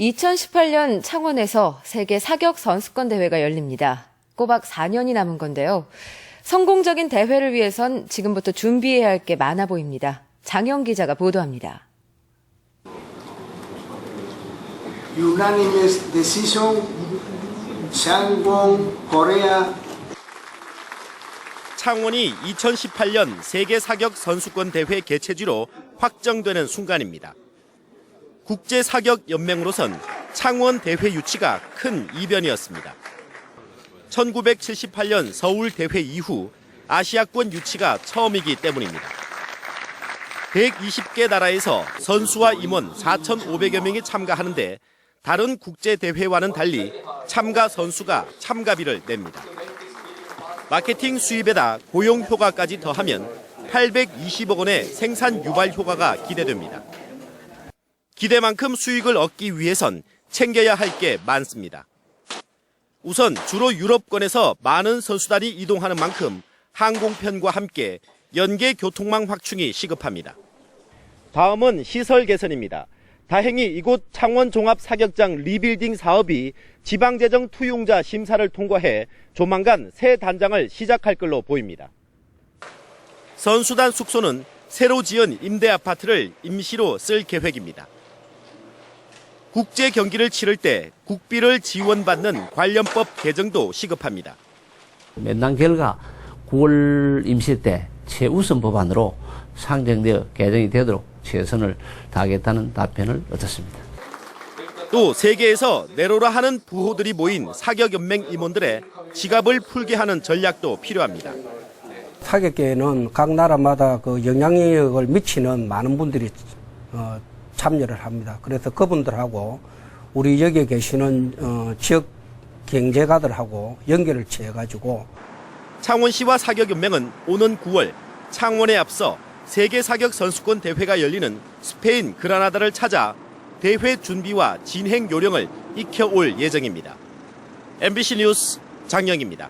2018년 창원에서 세계 사격 선수권 대회가 열립니다. 꼬박 4년이 남은 건데요. 성공적인 대회를 위해선 지금부터 준비해야 할 게 많아 보입니다. 장영 기자가 보도합니다. unanimous decision, Sangwon, Korea, 창원이 2018년 세계 사격 선수권 대회 개최지로 확정되는 순간입니다. 국제 사격 연맹으로선 창원 대회 유치가 큰 이변이었습니다. 1978년 서울 대회 이후 아시아권 유치가 처음이기 때문입니다. 120개 나라에서 선수와 임원 4,500여 명이 참가하는데 다른 국제 대회와는 달리 참가 선수가 참가비를 냅니다. 마케팅 수입에다 고용 효과까지 더하면 820억 원의 생산 유발 효과가 기대됩니다. 기대만큼 수익을 얻기 위해선 챙겨야 할 게 많습니다. 우선 주로 유럽권에서 많은 선수단이 이동하는 만큼 항공편과 함께 연계 교통망 확충이 시급합니다. 다음은 시설 개선입니다. 다행히 이곳 창원 종합 사격장 리빌딩 사업이 지방재정 투용자 심사를 통과해 조만간 새 단장을 시작할 걸로 보입니다. 선수단 숙소는 새로 지은 임대 아파트를 임시로 쓸 계획입니다. 국제 경기를 치를 때 국비를 지원받는 관련법 개정도 시급합니다. 면담 결과 9월 임시 때 최우선 법안으로 상정되어 개정이 되도록 최선을 다하겠다는 답변을 얻었습니다. 또 세계에서 내로라 하는 부호들이 모인 사격연맹 임원들의 지갑을 풀게 하는 전략도 필요합니다. 사격계에는 각 나라마다 그 영향력을 미치는 많은 분들이 어, 참여를 합니다. 그래서 그분들하고 우리 여기에 계시는 어, 지역 경제가들하고 연결을 취해가지고 창원시와 사격연맹은 오는 9월 창원에 앞서 세계 사격 선수권 대회가 열리는 스페인 그라나다를 찾아 대회 준비와 진행 요령을 익혀올 예정입니다. MBC 뉴스 장영입니다.